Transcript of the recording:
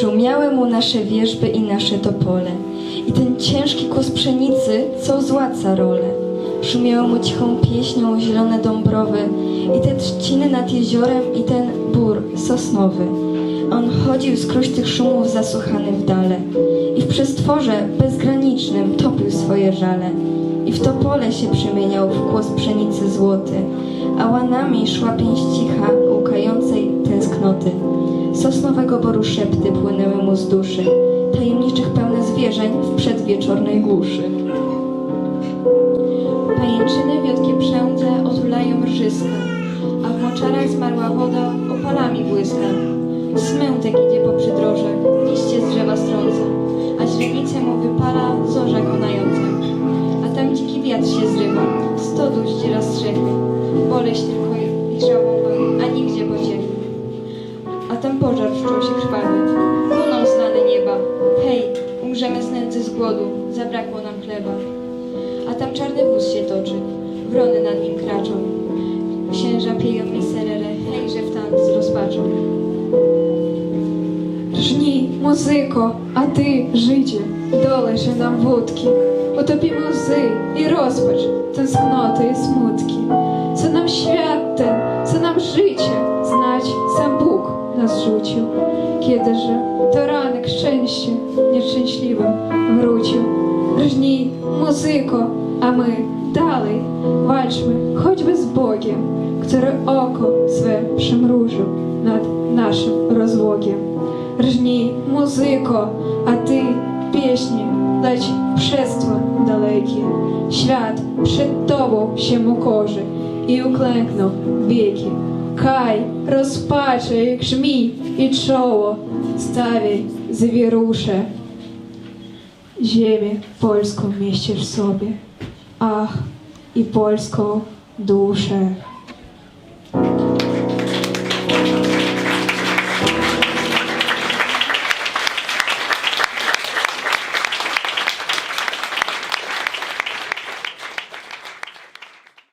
Szumiały mu nasze wierzby i nasze topole. I ten ciężki kłos pszenicy, co złaca rolę. Szumiały mu cichą pieśnią zielone dąbrowy I te trzciny nad jeziorem i ten bór sosnowy. On chodził skróś tych szumów zasłuchany w dale i w przestworze bezgranicznym topił swoje żale. I w topole się przemieniał w głos pszenicy złoty, a łanami szła pięść cicha łkającej tęsknoty. Sosnowego boru szepty płynęły mu z duszy, tajemniczych pełne zwierzeń w przedwieczornej głuszy. Pajęczyny wiotkie przędze otulają rżyska, a w moczarach zmarła woda opalami błyska. Smętek idzie po przydrożach, liście z drzewa strąca, stodu zdziera strzechy, boleść tylko i żałoba, a nigdzie pociechy. A tam pożar wszczął się krwawy, płoną znane nieba. Hej, umrzemy z nędzy z głodu, zabrakło nam chleba. A tam czarny wóz się toczy, wrony nad nim kraczą. Księża pieją miserere, hejże w tank z rozpaczą. музико, а ти, життя, долежи нам вудки. У тобі музи і розпач, тоскноти і смутки. Це нам святте, це нам життя, знач сам Бог нас жучив. Кидаже, то ранок щенще, неченчливим вручив. Ржні, музико, а ми дали вальшми, хоч би з Богом, Который око све примружив над нашем развоге. Ржні, музико, а ти пісні, леч пшества далекі, Свят пред тобою ще мокоже, і уклекнув віки. Хай розпаче, як жмій і чоло, ставі звіруше. Земі польську міщиш собі, ах, і польську душе.